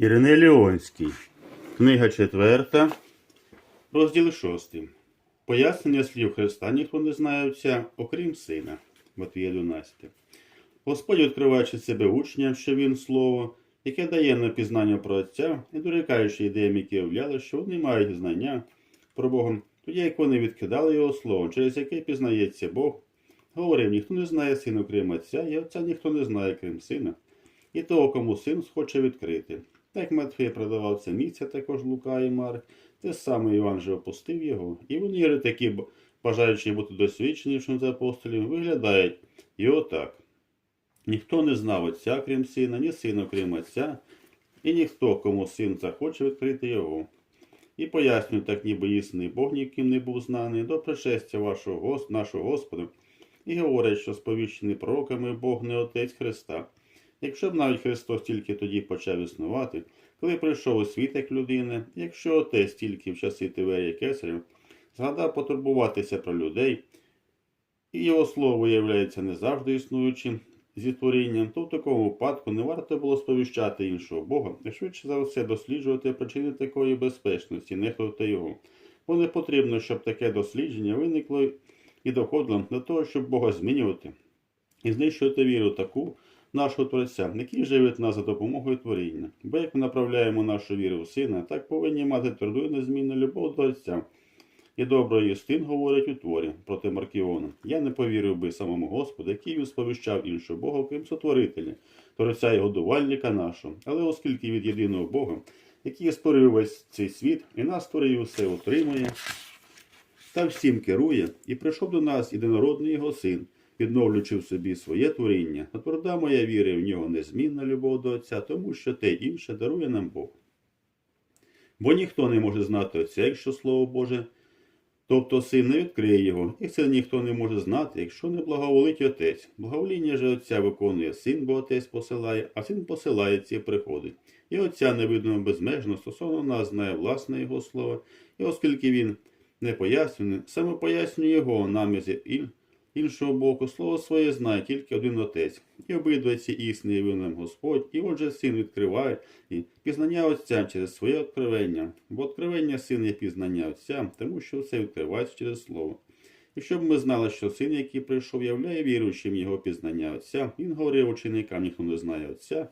Іриней Леонський. Книга 4, розділ 6. Пояснення слів Христа ніхто не знає Отця, окрім Сина. Матвія 11. Господь, відкриваючи себе учням, що він слово, яке дає на пізнання про Отця, і дорікаючи ідеям, які являли, що вони мають знання про Бога, тоді як вони відкидали його слово, через яке пізнається Бог, говорив, ніхто не знає сина, крім Отця, і Отця ніхто не знає, крім сина, і того, кому син схоче відкрити. Так Матфей продавав це також Лука і Марк, те саме Іван же опустив його, і вони такі, бажаючи бути досвідченішим за апостолів, виглядають його так. Ніхто не знав Отця, крім сина, ні сина, крім Отця, і ніхто, кому син захоче відкрити його. І пояснюю, так ніби істинний Бог ніким не був знаний до пришестя вашого нашого Господа, і говорять, що сповіщений пророками Бог не Отець Христа. Якщо б навіть Христос тільки тоді почав існувати, коли прийшов у світ як людина, якщо Отець тільки в часи Тиверія Кесаря згадав потурбуватися про людей, і його слово виявляється не завжди існуючим зі творінням, то в такому випадку не варто було сповіщати іншого Бога, і швидше за все досліджувати причини такої безпечності, нехтувати його. Бо не потрібно, щоб таке дослідження виникло і доходило до того, щоб Бога змінювати і знищувати віру таку нашого Творця, який живить нас за допомогою творіння. Бо як ми направляємо нашу віру в Сина, так повинні мати тверду і незмінну любов до Отця. І доброї істин говорить у творі проти Маркіона. Я не повірив би самому Господу, який він сповіщав іншого Бога, крім сотворителя, Творця і годувальника нашого. Але оскільки від єдиного Бога, який створив весь цей світ, і нас створив і усе утримує, та всім керує, і прийшов до нас єдинородний його син, відновлюючи в собі своє творіння. А тверда моя віра в нього незмінна любов до Отця, тому що те інше дарує нам Бог. Бо ніхто не може знати Отця, якщо Слово Боже, тобто син не відкриє його, і це ніхто не може знати, якщо не благоволить Отець. Благовоління же Отця виконує син, бо Отець посилає, а син посилається і приходить. І Отця невидимо безмежно стосовно нас знає власне Його слово, і оскільки він не пояснює, саме пояснює його намізі і іншого боку, слово своє знає тільки один отець, і обидва ці істини явив нам Господь, і отже син відкриває і пізнання Отця через своє откровення, бо откровення син є пізнання Отця, тому що все відкривається через слово. І щоб ми знали, що син, який прийшов, являє віруючим його пізнання Отця, він говорив ученикам, ніхто не знає Отця,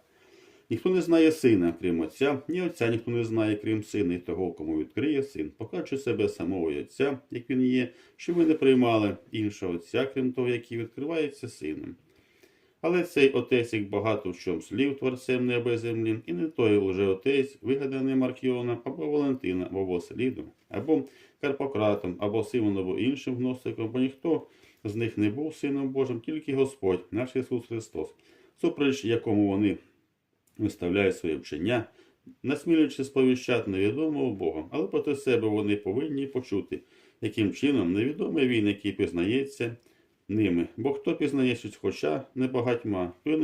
Ніхто не знає сина, крім отця, ні отця ніхто не знає, крім сина, і того, кому відкриє син, покаже себе самого й отця, як він є, щоб ви не приймали іншого отця, крім того, який відкривається сином. Але цей отець, як багато в чому слів творцем неба і землі, і не той лжеотець, вигаданий Маркіоном або Валентином, або Василідом, або Карпократом, або Симоном, або іншим гностиком, бо ніхто з них не був сином Божим, тільки Господь, наш Ісус Христос, супереч якому вони виставляють своє вчення, насмілюючи сповіщати невідомого Бога, але проти себе вони повинні почути, яким чином невідомий він, який пізнається ними. Бо хто пізнає щось хоча не багатьма, то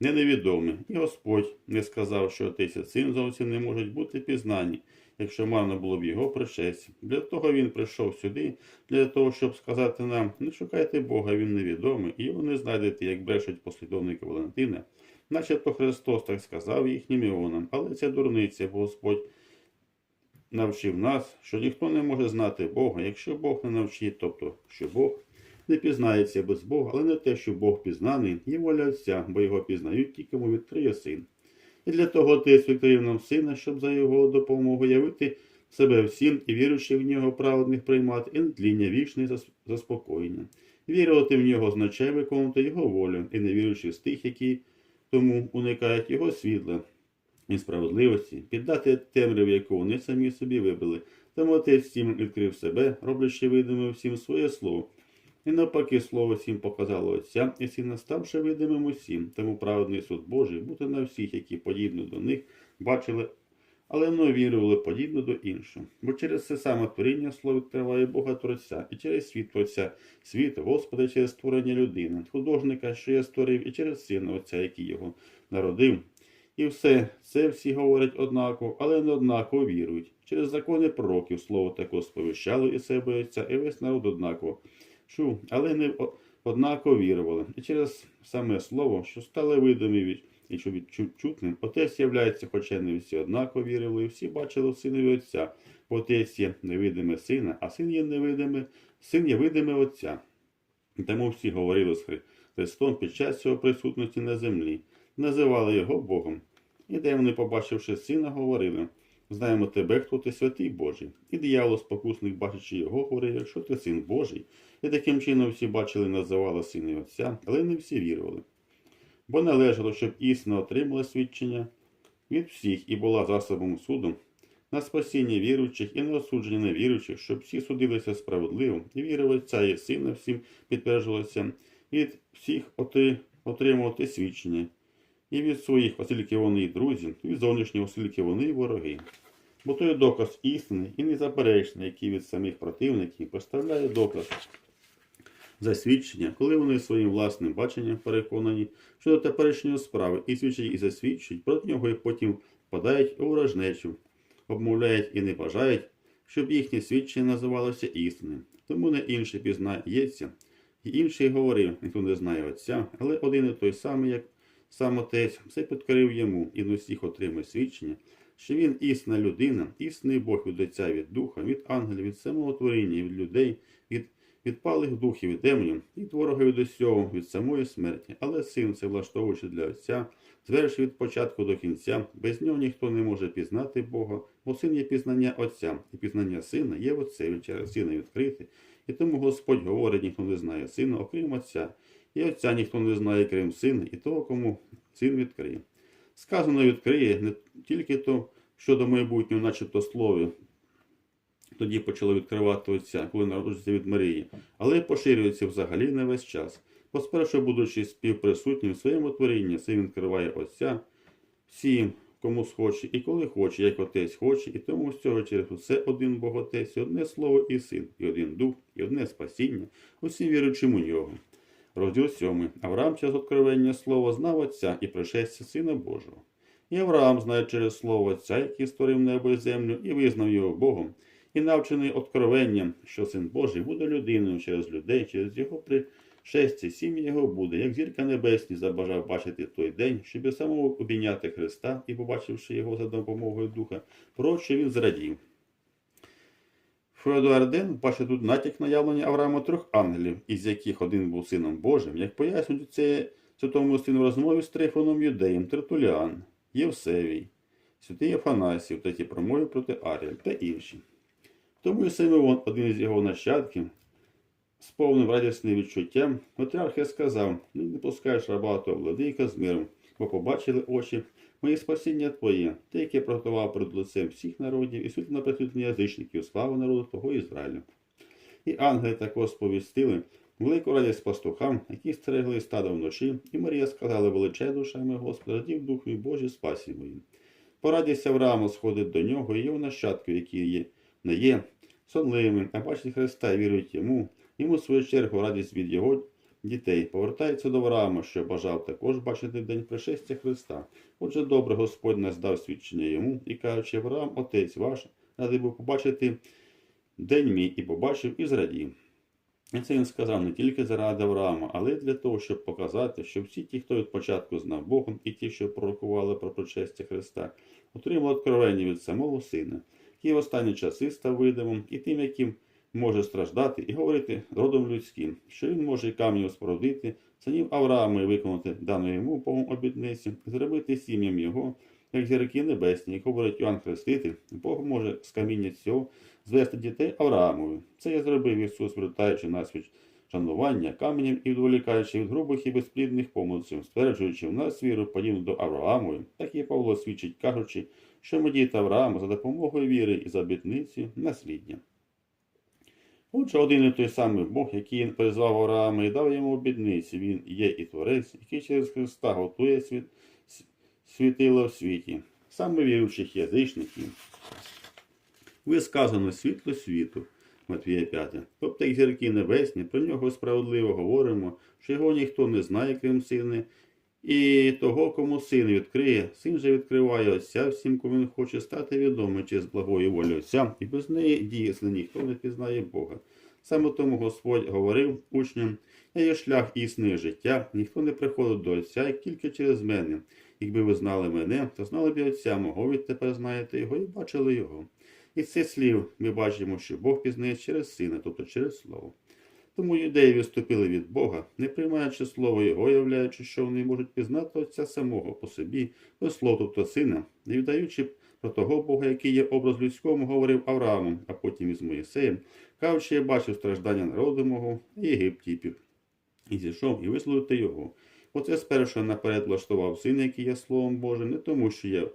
не невідомий. І Господь не сказав, що отець і син зовсім не можуть бути пізнані, якщо марно було б його пришестя. Для того він прийшов сюди, для того, щоб сказати нам, не шукайте Бога, він невідомий, і його не знайдете, як брешуть послідовники Валентина. Начебто Христос так сказав їхнім іонам, але це дурниця, бо Господь навчив нас, що ніхто не може знати Бога, якщо Бог не навчить, тобто, що Бог не пізнається без Бога, але не те, що Бог пізнаний, є воля Отця, бо його пізнають ті, кому відкриє син. І для того Отець відкрив нам сина, щоб за його допомогою явити себе всім і віруючи в нього праведних приймати, і нетління вічне зас- заспокоєння. Вірувати в нього означає виконувати його волю, і не віруючи з тих, які тому уникають його світла і справедливості, піддати темряву, яку вони самі собі вибрали. Тому отець всім відкрив себе, роблячи видимим всім своє слово. І навпаки, слово всім показало Отця, і сина ставши видимим усім. Тому праведний суд Божий бути на всіх, які подібно до них бачили, але не вірували подібно до іншого. Бо через це саме творіння слово відкриває Бога Творця, і через світ Творця, світ Господа через створення людини, художника, що я створив, і через сина Отця, який його народив. І все це всі говорять однаково, але не однаково вірують. Через закони пророків слово також сповіщало і себе Отця, і весь народ однаково чув, але не однаково вірували. І через саме слово, що стало видимі від і що відчутним, отець являється, хоча не всі однаково вірили, і всі бачили в синові Отця. Бо Отець є невидиме сина, а син є невидиме, син є видиме Отця. І Тому всі говорили з Христом під час його присутності на землі, називали його Богом. І де вони, побачивши сина, говорили: Знаємо тебе, хто ти святий Божий. І диявол спокусник, бачачи його, говорив, якщо ти син Божий. І таким чином всі бачили, називали сина і Отця, але не всі вірували. Бо належало, щоб істина отримала свідчення від всіх і була засобом суду на спасіння віруючих і на осудження невіруючих, щоб всі судилися справедливо, і віра в Отця і Сина всім підтверджувалася, від всіх отримувати свідчення, і від своїх, оскільки вони і друзі, і від зовнішніх, оскільки вони і вороги. Бо той доказ істини і незаперечний, який від самих противників поставляє доказ засвідчення, коли вони своїм власним баченням переконані щодо теперішньої справи і свідчать і засвідчують проти нього, і потім впадають у ворожнечу, обмовляють і не бажають, щоб їхнє свідчення називалося істинним. Тому не інший пізнається, і інший говорив, ніхто не знає Отця, але один і той самий, як сам Отець, все підкорив йому і на всіх отримує свідчення, що він істинна людина, істинний Бог від Отця, від Духа, від ангелів, від самого творіння, від людей, від відпалих духів і демонів, від ворога від усього, від самої смерті. Але син, це влаштовуючи для Отця, звершив від початку до кінця, без нього ніхто не може пізнати Бога, бо син є пізнання Отця, і пізнання сина є в Отцеві через сина відкрити. І тому Господь говорить, ніхто не знає сина, окрім Отця, і Отця ніхто не знає, крім сина, і того, кому син відкриє. Сказано відкриє не тільки то, щодо майбутнього, начебто слові, тоді почало відкривати Отця, коли народжується від Марії, але поширюється взагалі на весь час. Бо спершу, будучи співприсутнім в своєму творінні, син відкриває Отця всім, кому схоче, і коли хоче, як Отець хоче, і тому з цього через усе один Бог Отець, і одне слово і син, і один дух, і одне спасіння, усім віруючим у нього. Розділ 7. Авраам через откровення слова знав Отця і пришестя Сина Божого. І Авраам знає через слово Отця, який створив небо і землю, і визнав його Богом, і навчений откровенням, що Син Божий буде людиною через людей, через його пришестя, сім'я його буде, як зірка небесні забажав бачити той день, щоб і самому обійняти Христа і, побачивши його за допомогою Духа, проче він зрадів. Феодуарден бачить тут натяк на явлення Авраама трьох ангелів, із яких один був сином Божим, як пояснюють це святому сину в розмові з Трифоном Юдеєм, Тертуліан, Євсевій, святий Афанасів, третій промові проти Арія та інші. Тому і Симеон, один із його нащадків, сповнив радісним відчуттям, Патріарх сказав, «Ну, не пускаєш раба того владика з миром, бо побачили очі моє спасіння Твоє, те, яке приготував перед лицем всіх народів і світло на присвітлення язичників, славу народу Твого Ізраїлю. І ангели також сповістили велику радість пастухам, які стерегли стадо вночі, і Марія сказала, величай душами Господа, радів Духу Божий спасі моїм. Порадість Авраама сходить до нього і його нащадків, які є, не є сонливими, а бачать Христа і вірують йому, йому в свою чергу радість від його дітей. Повертається до Авраама, що бажав також бачити день пришестя Христа. Отже, добре Господь нас дав свідчення йому і кажучи, Авраам, отець ваш, радий був побачити день мій і побачив і зрадів. І це він сказав не тільки заради Авраама, але й для того, щоб показати, що всі ті, хто від початку знав Богом, і ті, що пророкували про причастя Христа, отримали откровення від самого Сина, який останні часи став видимим і тим, яким може страждати і говорити родом людським, що він може і камінь спородити, синів Авраама і виконати дану йому Богом обітниці, зробити сім'ям його, як зірки небесні, як говорить Йоанн Хреститель, Бог може з каміння цього звести дітей Авраамові. Це я зробив Ісус, вертаючи нас від шанування каменем і відволікаючи від грубих і безплідних помилців, стверджуючи в нас віру подібну до Авраамової, так і Павло свідчить, кажучи, діти Авраама за допомогою віри і за обітниці наслідня. Отже, один і той самий Бог, який призвав Авраама і дав йому обітниці, він є і Творець, який через Христа готує світ, світило в світі, саме віруючих язичників. Ви сказано світло світу, Матвія 5. Тобто, як зірки небесні, про нього справедливо говоримо, що його ніхто не знає, крім сина, і того, кому син відкриє, син же відкриває Отця всім, кому він хоче стати відомим через благої волі Отця, і без неї дійсно ніхто не пізнає Бога. Саме тому Господь говорив учням, я є шлях істини життя, ніхто не приходить до Отця, тільки через мене. Якби ви знали мене, то знали б і Отця мого, відтепер знаєте його і бачили його. І з цих слів ми бачимо, що Бог пізнає через сина, тобто через слово. Тому юдеї відступили від Бога, не приймаючи слово Його, являючи, що вони можуть пізнати Отця самого по собі, без тобто сина, не віддаючи про того Бога, який є образ людському, говорив Авраамом, а потім із Моїсеєм, кажучи, я бачив страждання народу мого і Єгипті, і зійшов і висловити його. Оце спершу наперед влаштував сина, який є Словом Божим, не тому, що є,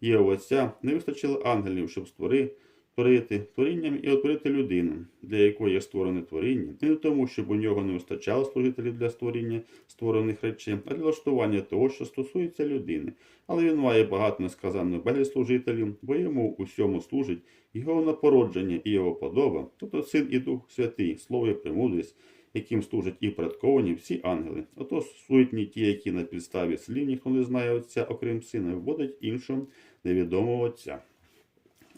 є у Отця, не вистачило ангелів, щоб створити творити творінням і отворити людину, для якої є створене творіння, не тому, щоб у нього не вистачало служителів для створіння створених речей, а для влаштування того, що стосується людини. Але він має багато несказанно белі служителів, бо йому усьому служить його напородження і його подоба, тобто Син і Дух Святий, слово і премудрість, яким служать і предковані всі ангели. Ото сутні ті, які на підставі слів ніхто не знає Отця, окрім сина, вводять іншого невідомого Отця.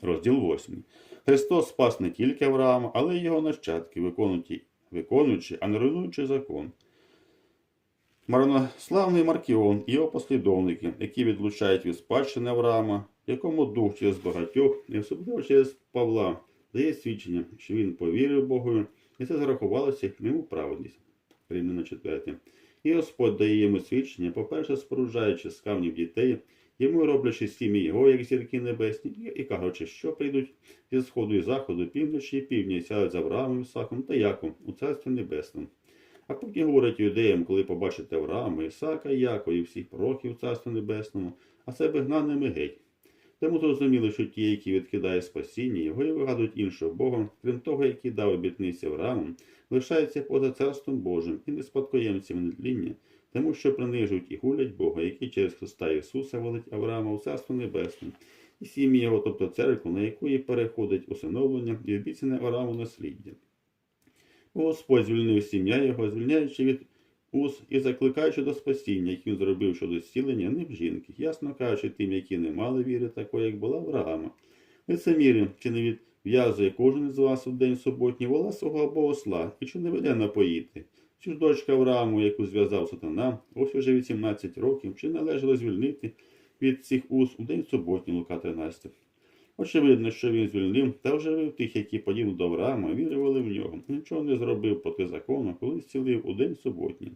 Розділ 8. Христос спас не тільки Авраама, але й його нащадки, виконуючи, виконуючи а не руйнуючи закон. Марнославний Маркіон і його послідовники, які відлучають від спадщини Авраама, якому дух через багатьох, і особливо через Павла, дає свідчення, що він повірив Богу, і це зарахувалося йому праведність. Римляна 4. І Господь дає йому свідчення, по-перше, споруджаючи з камнів дітей, йому роблячи сім'ї його, як зірки небесні, і, кажучи, що прийдуть зі сходу і заходу, півночі і півдні, і сядуть з Авраамом, Ісаком та Яком у Царстві Небесному. А потім говорить юдеям, коли побачите Авраама, Ісака, Якова і всіх пророків у Царстві Небесному, а себе гнаними геть. Тому зрозуміло, що ті, які відкидають спасіння, його і вигадують іншого Бога, крім того, який дав обітниці Аврааму, лишаються поза царством Божим і не спадкоємцями нетління, тому що принижують і гулять Бога, який через Христа Ісуса волить Авраама у царство небесне, і сім'ї його, тобто церкву, на яку переходить усиновлення і обіцяне Аврааму насліддя. Господь звільнив сім'я його, звільняючи від уз і закликаючи до спасіння, як він зробив щодо зцілення в жінки, ясно кажучи тим, які не мали віри, такої, як була Авраама. Лицемірі, чи не відв'язує кожен із вас у день суботній вола свого або осла, і чи не веде напоїти? Цю ж Аврааму, яку зв'язав сатана, ось уже 18 років, чи належало звільнити від цих уз у день суботній, Лука 13. Очевидно, що він звільнив та оживив тих, які подібно до Авраама, вірували в нього. Нічого не зробив проти закону, коли зцілив у день суботній.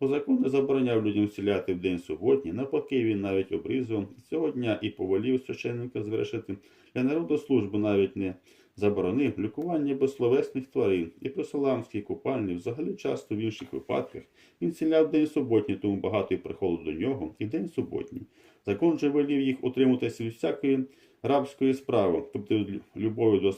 Бо закон не забороняв людям зціляти в день суботній, навпаки, він навіть обрізував цього дня і повелів священника звершити для народу службу навіть не заборонив лікування безсловесних тварин і при купальні, взагалі часто в інших випадках, він ціляв день суботній, тому багато й приходило до нього, і день суботній. Закон же велів їх утримуватися від всякої рабської справи, тобто любові до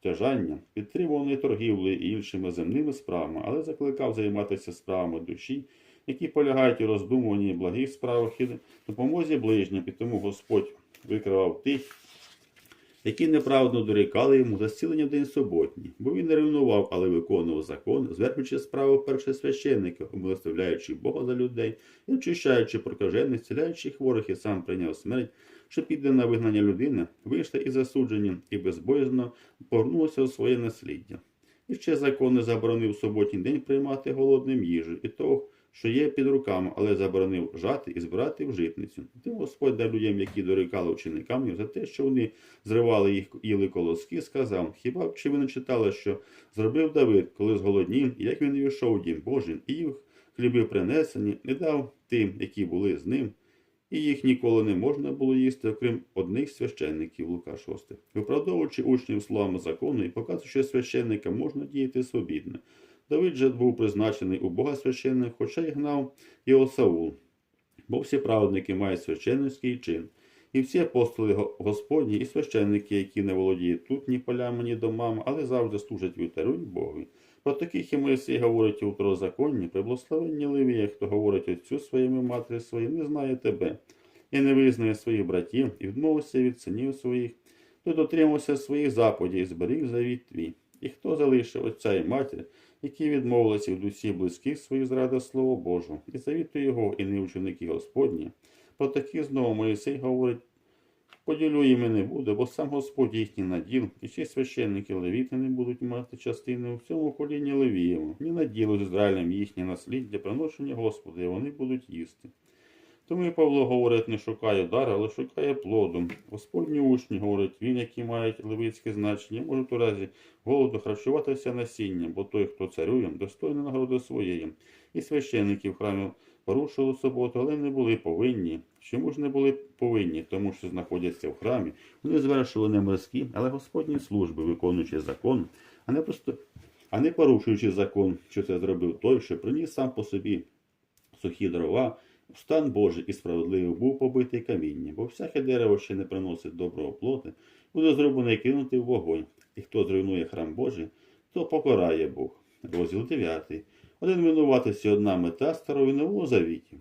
стяжання, підтримуваної торгівлею і іншими земними справами, але закликав займатися справами душі, які полягають у роздумуванні благих справах і допомозі ближнім, і тому Господь викривав тих, які неправедно дорікали йому за зцілення в день суботній, бо він не ревнував, але виконував закон, звернучи справу першосвященника, умилостивляючи Бога за людей і очищаючи прокажених, зціляючи хворих і сам прийняв смерть, що піде на вигнання людини, вийшла із засудження і безбоязно повернулася у своє насліддя. І ще закон не заборонив суботній день приймати голодним їжу і того, що є під руками, але заборонив жати і збирати в житницю. Тим Господь дав людям, які дорікали ученикам за те, що вони зривали їх їли колоски, сказав: Хіба чи ви не читали, що зробив Давид, коли зголоднів, як він увійшов дім Божий, і їх хліби принесені, не дав тим, які були з ним, і їх ніколи не можна було їсти, окрім одних священників Лука 6. Виправдовуючи учнів словами закону і показуючи, що священника можна діяти свобідно. Давид же був призначений у Бога священник, хоча й гнав його Саул. Бо всі праведники мають священницький чин. І всі апостоли Господні, і священники, які не володіють тут ні полями, ні домами, але завжди служать вітерують Богові. Про таких і Моїсей говорить у второзаконні, при благословенні Левія, хто говорить отцю своєму матері своїм, не знає тебе, і не визнає своїх братів, і відмовився від синів своїх, той дотримався своїх заповідей і зберіг завіт твій. І хто залишив отця і матір, які відмовилися від усіх близьких своїх зради Слово Божу, і завіту його, і не ученики Господні. Про такі знову Моїсей говорить, поділю їм не буде, бо сам Господь їхній наділ, і всі священники левіти не будуть мати частини в цьому коліні Левієву, ні наділу з Ізраїлем їхнє насліддя, приношення Господа, і вони будуть їсти. Тому і Павло говорить, не шукає дара, але шукає плоду. Господні учні говорять, він, які мають левицьке значення, можуть у разі голоду харчуватися насінням, бо той, хто царює, достойний нагороди своєї. І священники в храмі порушили суботу, але не були повинні. Чому ж не були повинні? Тому що знаходяться в храмі. Вони звершували не морські, але Господні служби, виконуючи закон, а не просто а не порушуючи закон, що це зробив той, що приніс сам по собі сухі дрова, в стан Божий і справедливий був побитий каміння, бо всяке дерево, що не приносить доброго плоти, буде зроблене і кинути в вогонь. І хто зруйнує храм Божий, то покарає Бог. Розділ 9. Один винуватець одна мета старого і нового завітів.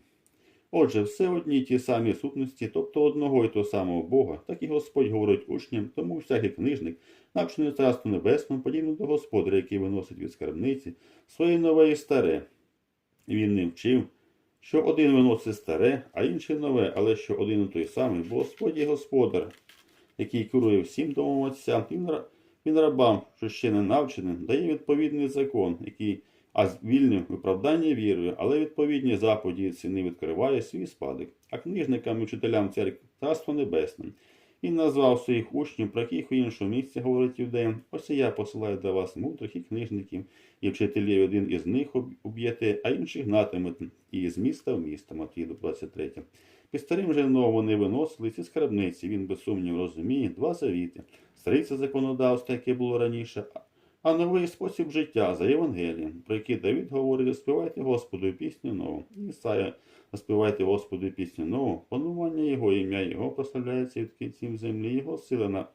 Отже, все одні ті самі сутності, тобто одного і того самого Бога, так і Господь говорить учням, тому всякий книжник, навчений царство небесному, подібно до Господаря, який виносить від скарбниці своє нове і старе. Він не вчив, що один виносить старе, а інший нове, але що один і той самий, бо Господь є Господар, який керує всім домом Отця, він, рабам, що ще не навченим, дає відповідний закон, який а вільним виправдання вірою, але відповідні заповіді ціни відкриває свій спадок, а книжникам і вчителям церкви Царство Небесне. Він назвав своїх учнів, про яких у іншому місці говорить юдеям, ось і я посилаю до вас мудрих і книжників, і вчителів один із них уб'єте, а інших гнатимете, і з міста в місто, Матвій 23. Під старим же ново вони виносили ці скарбниці, він без сумнів розуміє два завіти. Старий це законодавство, яке було раніше, а новий спосіб життя за Євангелієм, про який Давид говорить, співайте Господу пісню нову. Ісая, співайте Господу пісню нову, панування Його, ім'я Його прославляється від кінців землі, Його сила на,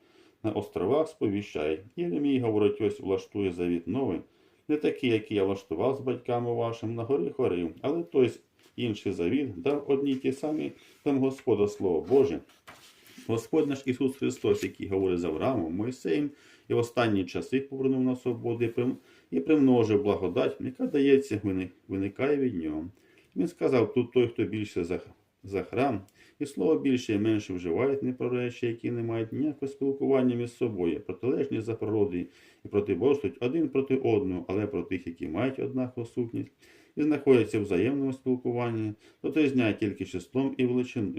на островах сповіщає. Єремій говорить, ось влаштує завіт новий, не такий, який я влаштував з батьками вашим на горі хорив, але той інший завіт дав одні ті самі там Господа Слово Боже. Господь наш Ісус Христос, який говорить з Авраамом, Мойсеєм, і в останні часи повернув на свободу і примножив благодать, яка дається, виникає від нього. Він сказав, тут той, хто більше за, за храм, і слово більше і менше вживають не про речі, які не мають ніякого спілкування між собою, протилежні за природою і протиборствують один проти одного, але про тих, які мають однакову сутність, і знаходяться в взаємному спілкуванні, то той знає тільки числом і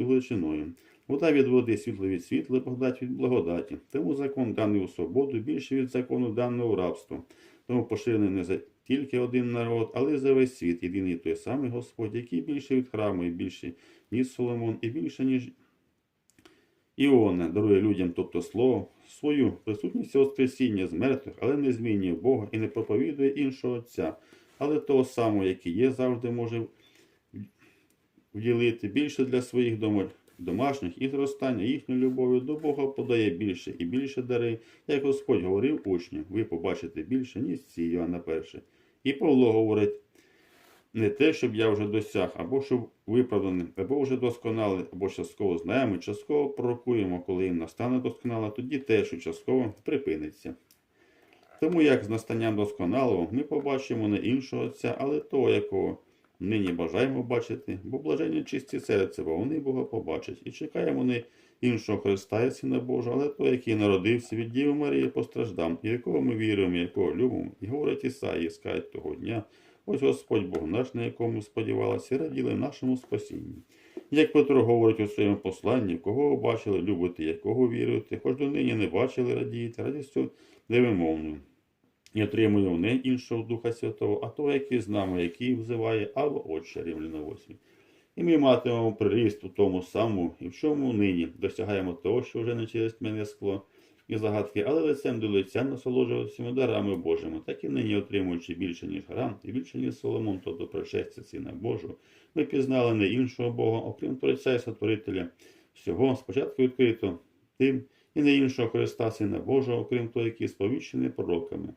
величиною. Вода від води, світло від світла, благодать від благодаті. Тому закон даний у свободу більше від закону даного у рабство. Тому поширений не за тільки один народ, але за весь світ. Єдиний той самий Господь, який більше від храму, і більше, ніж Соломон, і більше, ніж Іона, дарує людям, тобто слово, свою присутність Воскресіння з мертвих, але не змінює Бога і не проповідує іншого Отця, але того самого, який є, завжди може вділити більше для своїх домо- домашніх і зростання їхньою любов'ю до Бога подає більше і більше дари, як Господь говорив учням, ви побачите більше, ніж ці Йоанна 1. І Павло говорить, не те, щоб я вже досяг, або щоб виправданий, або вже досконалий, або частково знаємо, частково пророкуємо, коли їм настане досконало, тоді те, що частково припиниться. Тому як з настанням досконалого ми побачимо не іншого Отця, але того, якого нині бажаємо бачити, бо блаженні чисті серце, бо вони Бога побачать. І чекаємо не іншого Христа і Сина Божого, але того, який народився від Діви Марії постраждав, і якого ми віруємо, і якого любимо, і говорить Ісаї, скажуть того дня. Ось Господь Бог наш, на якому сподівалися, і раділи нашому спасінні. Як Петро говорить у своєму посланні, кого бачили, любите, якого віруєте, хоч до нині не бачили, радієте, радістю невимовною. І отримуємо не іншого Духа Святого, а того, який з нами, який взиває Ава Отче Римляна 8. І ми матимемо приріст у тому самому, і в чому нині досягаємо того, що вже не через мене скло і загадки, але лицем до лиця насолоджуватися дарами Божими, так і нині отримуючи більше, ніж Грам, і більше, ніж Соломон, тобто пришестя Сина Божого, ми пізнали не іншого Бога, окрім Творця і Сотворителя всього, спочатку відкрито тим, і не іншого Христа, Сина Божого, окрім того, який сповіщений пророками.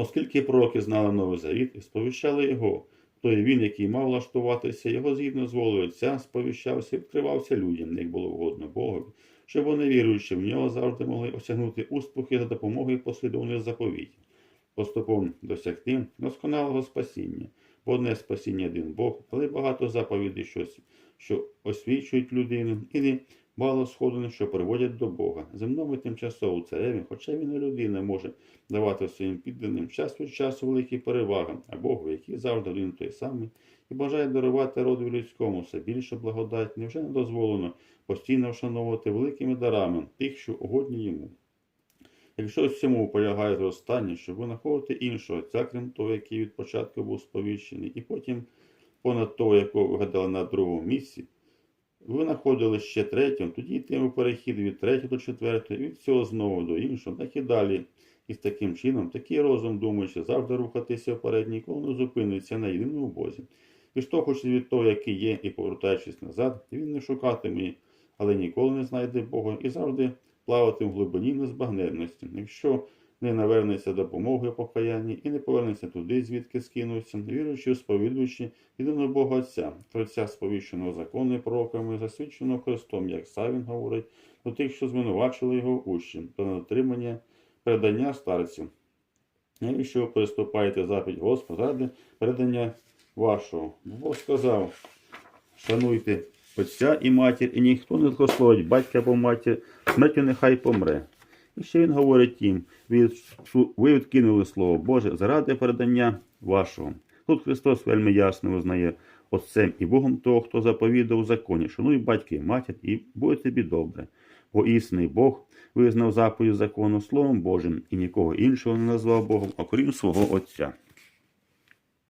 Оскільки пророки знали Новий Завіт і сповіщали його, то і він, який мав влаштуватися, його згідно з волею Отця, сповіщався і відкривався людям, як було вгодно Богові, щоб вони, віруючи в нього, завжди могли осягнути успіхи за допомогою послідовних заповітів, поступово досягти досконалого спасіння, бо одне спасіння один Бог, але багато заповідей, що, що освічують людину, і не мало сходини, що приводять до Бога. Земному тимчасово цареві, хоча він і людина, може давати своїм підданим час від часу великі переваги, а Богу, який завжди один той самий, і бажає дарувати роду людському все більше благодать, невже не дозволено постійно вшановувати великими дарами тих, що угодні йому. Якщо в цьому полягає зростання, щоб ви іншого отця, крім того, який від початку був сповіщений, і потім понад того, якого ви гадали на другому місці, ви знаходили ще третього, тоді йтиме перехід від третього до четвертого, від цього знову до іншого, так і далі. І з таким чином, такий розум, думаючи, завжди рухатися вперед, ніколи не зупиниться на єдиному Бозі. І штовхуючись від того, який є, і повертаючись назад, він не шукатиме, але ніколи не знайде Бога і завжди плавати в глибині незбагненності. Якщо не навернеться допомогою покаянні і не повернеться туди, звідки скинувся, віруючи, сповідуючи єдиного Бога Отця, Творця сповіщеного закону і пророками, засвідченого Христом, як Савін говорить, до тих, що звинувачили його учнів, про дотримання передання старців. Якщо ви приступаєте запить Господа ради передання вашого, Бог сказав, шануйте отця і матір, і ніхто не злословить батька або матір, смертю нехай помре. І ще він говорить їм, ви, відкинули Слово Боже заради передання вашого. Тут Христос вельми ясно визнає Отцем і Богом того, хто заповідав у законі, шануй батька і матір, і буде тобі добре. Бо істинний Бог визнав заповідь закону Словом Божим і нікого іншого не назвав Богом, окрім свого Отця.